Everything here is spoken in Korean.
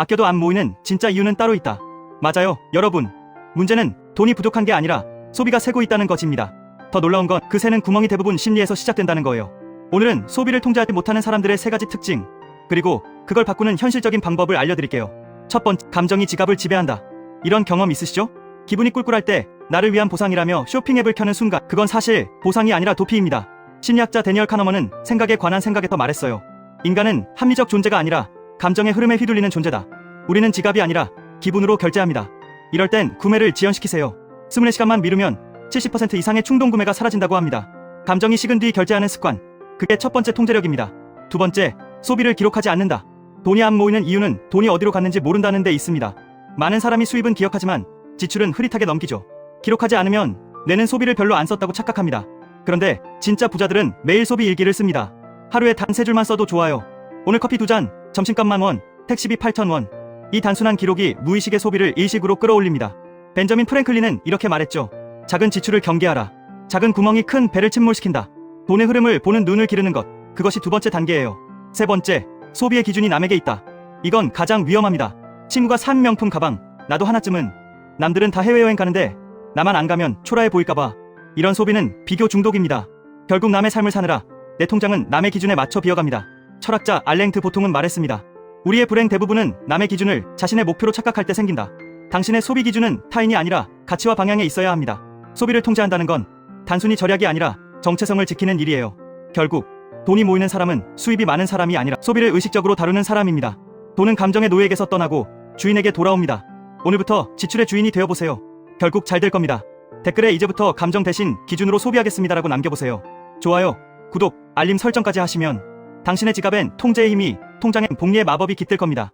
아껴도 안 모이는 진짜 이유는 따로 있다. 맞아요, 여러분. 문제는 돈이 부족한 게 아니라 소비가 새고 있다는 것입니다. 더 놀라운 건 그 새는 구멍이 대부분 심리에서 시작된다는 거예요. 오늘은 소비를 통제하지 못하는 사람들의 세 가지 특징, 그리고 그걸 바꾸는 현실적인 방법을 알려드릴게요. 첫 번째, 감정이 지갑을 지배한다. 이런 경험 있으시죠? 기분이 꿀꿀할 때 나를 위한 보상이라며 쇼핑 앱을 켜는 순간 그건 사실 보상이 아니라 도피입니다. 심리학자 데니얼 카너먼은 생각에 관한 생각에 더 말했어요. 인간은 합리적 존재가 아니라 감정의 흐름에 휘둘리는 존재다. 우리는 지갑이 아니라 기분으로 결제합니다. 이럴 땐 구매를 지연시키세요. 24시간만 미루면 70% 이상의 충동 구매가 사라진다고 합니다. 감정이 식은 뒤 결제하는 습관. 그게 첫 번째 통제력입니다. 두 번째, 소비를 기록하지 않는다. 돈이 안 모이는 이유는 돈이 어디로 갔는지 모른다는 데 있습니다. 많은 사람이 수입은 기억하지만 지출은 흐릿하게 넘기죠. 기록하지 않으면 뇌는 소비를 별로 안 썼다고 착각합니다. 그런데 진짜 부자들은 매일 소비 일기를 씁니다. 하루에 단 세 줄만 써도 좋아요. 오늘 커피 두 잔, 점심값 만 원, 택시비 8천 원. 이 단순한 기록이 무의식의 소비를 일식으로 끌어올립니다. 벤저민 프랭클린은 이렇게 말했죠. 작은 지출을 경계하라. 작은 구멍이 큰 배를 침몰시킨다. 돈의 흐름을 보는 눈을 기르는 것. 그것이 두 번째 단계예요. 세 번째, 소비의 기준이 남에게 있다. 이건 가장 위험합니다. 친구가 산 명품 가방, 나도 하나쯤은. 남들은 다 해외여행 가는데 나만 안 가면 초라해 보일까봐. 이런 소비는 비교 중독입니다. 결국 남의 삶을 사느라 내 통장은 남의 기준에 맞춰 비어갑니다. 철학자 알랭트 보통은 말했습니다. 우리의 불행 대부분은 남의 기준을 자신의 목표로 착각할 때 생긴다. 당신의 소비 기준은 타인이 아니라 가치와 방향에 있어야 합니다. 소비를 통제한다는 건 단순히 절약이 아니라 정체성을 지키는 일이에요. 결국 돈이 모이는 사람은 수입이 많은 사람이 아니라 소비를 의식적으로 다루는 사람입니다. 돈은 감정의 노예에게서 떠나고 주인에게 돌아옵니다. 오늘부터 지출의 주인이 되어보세요. 결국 잘 될 겁니다. 댓글에 이제부터 감정 대신 기준으로 소비하겠습니다라고 남겨보세요. 좋아요, 구독, 알림 설정까지 하시면 당신의 지갑엔 통제의 힘이, 통장엔 복리의 마법이 깃들 겁니다.